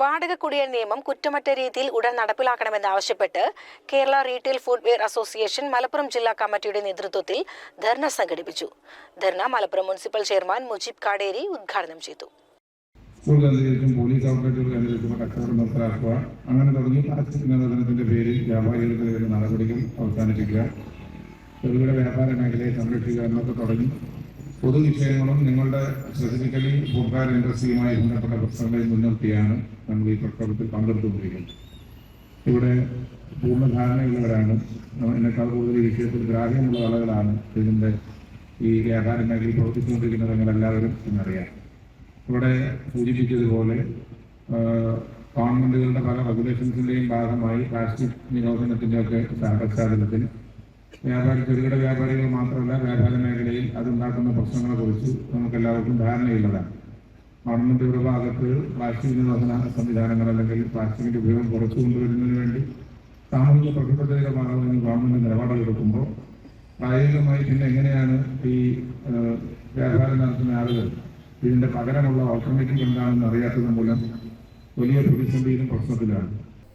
വാടക കുടിയൻ നിയമം കുറ്റമറ്റ രീതിയിൽ ഉടൻ നടപ്പിലാക്കണമെന്ന് ആവശ്യപ്പെട്ട് Kerala retail footwear association Malappuram ജില്ലാ കമ്മിറ്റിയുടെ നേതൃത്വത്തിൽ ധർണ സംഘടിപ്പിച്ചു. ധർണ മലപ്പുറം മുനിസിപ്പൽ ചെയർമാൻ മുജീബ് കാടേരി ഉദ്ഘാടനം ചെയ്തു. സ്കൂൾ പോലീസ് അങ്ങനെ തുടങ്ങി പേരിൽ വ്യാപാരികൾക്ക് നടപടികൾ അവസാനിപ്പിക്കുക. ചെറുകിട വ്യാപാര മേഖലയെ സംരക്ഷിക്കുക എന്നൊക്കെ തുടങ്ങി. പൊതുവിഷയങ്ങളും നിങ്ങളുടെ സ്പെസിഫിക്കലി ഫുഡ്വെയർ ഇൻഡസ്ട്രിയുമായി ബന്ധപ്പെട്ട പ്രശ്നങ്ങളെ മുൻനിർത്തിയാണ് നമ്മൾ ഈ പ്രക്ഷോഭത്തിൽ പങ്കെടുത്തുകൊണ്ടിരിക്കുന്നത്. ഇവിടെ പൂർണ ധാരണയുള്ളവരാണ് എന്നെക്കാൾ കൂടുതൽ ഈ വിഷയത്തിൽ ഗ്രാഹ്യമുള്ള ആളുകളാണ് ഇതിന്റെ ഈ വ്യാപാര മേഖലയിൽ പ്രവർത്തിച്ചുകൊണ്ടിരിക്കുന്നത് നിങ്ങളെല്ലാവരും എന്നറിയാം. ഇവിടെ സൂചിപ്പിച്ചതുപോലെ ഗവൺമെന്റുകളുടെ പല റെഗുലേഷൻസിന്റെയും ഭാഗമായി പ്ലാസ്റ്റിക് നിരോധനത്തിന്റെ ഒക്കെ പശ്ചാത്തലത്തിൽ വ്യാപാരി ചെറുകിട വ്യാപാരികൾ മാത്രമല്ല വ്യാപാര മേഖലയിൽ അതുണ്ടാക്കുന്ന പ്രശ്നങ്ങളെ കുറിച്ച് നമുക്ക് എല്ലാവർക്കും ധാരണയുള്ളതാണ് ഗവൺമെന്റുകളുടെ ഭാഗത്ത് പ്ലാസ്റ്റിക് നിരോധന സംവിധാനങ്ങൾ അല്ലെങ്കിൽ പ്ലാസ്റ്റിക്കിന്റെ ഉപയോഗം കുറച്ചു കൊണ്ടുവരുന്നതിന് വേണ്ടി സാമൂഹിക പ്രതിബദ്ധതയുടെ ഭാഗമായി ഗവൺമെന്റ് നിലപാടെടുക്കുമ്പോൾ പ്രായോഗികമായി പിന്നെ എങ്ങനെയാണ് ഈ വ്യാപാരം നടത്തുന്ന ആളുകൾ ഇതിന്റെ പകരമുള്ള ഓൾട്ടർനേറ്റീവ് എന്താണെന്ന് അറിയാത്തത് മൂലം വലിയ പ്രതിസന്ധിയിലും പ്രശ്നത്തിലാണ്.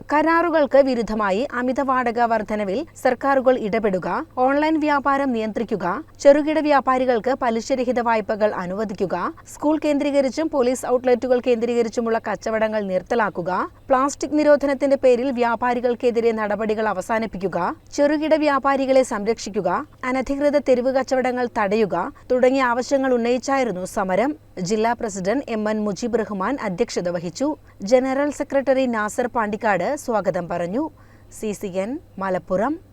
കരാറുകൾക്ക് വിരുദ്ധമായി അമിത വാടക വർധനവിൽ സർക്കാരുകൾ ഇടപെടുക ഓൺലൈൻ വ്യാപാരം നിയന്ത്രിക്കുക ചെറുകിട വ്യാപാരികൾക്ക് പലിശരഹിത വായ്പകൾ അനുവദിക്കുക സ്കൂൾ കേന്ദ്രീകരിച്ചും പോലീസ് ഔട്ട്ലെറ്റുകൾ കേന്ദ്രീകരിച്ചുമുള്ള കച്ചവടങ്ങൾ നിർത്തലാക്കുക പ്ലാസ്റ്റിക് നിരോധനത്തിന്റെ പേരിൽ വ്യാപാരികൾക്കെതിരെ നടപടികൾ അവസാനിപ്പിക്കുക ചെറുകിട വ്യാപാരികളെ സംരക്ഷിക്കുക അനധികൃത തെരുവ് കച്ചവടങ്ങൾ തടയുക തുടങ്ങിയ ആവശ്യങ്ങൾ ഉന്നയിച്ചായിരുന്നു സമരം. ജില്ലാ president M N Mujeeb Rahman അധ്യക്ഷത വഹിച്ചു. ജനറൽ സെക്രട്ടറി നാസർ പാണ്ടിക്കാട് സ്വാഗതം പറഞ്ഞു. C C N Malappuram.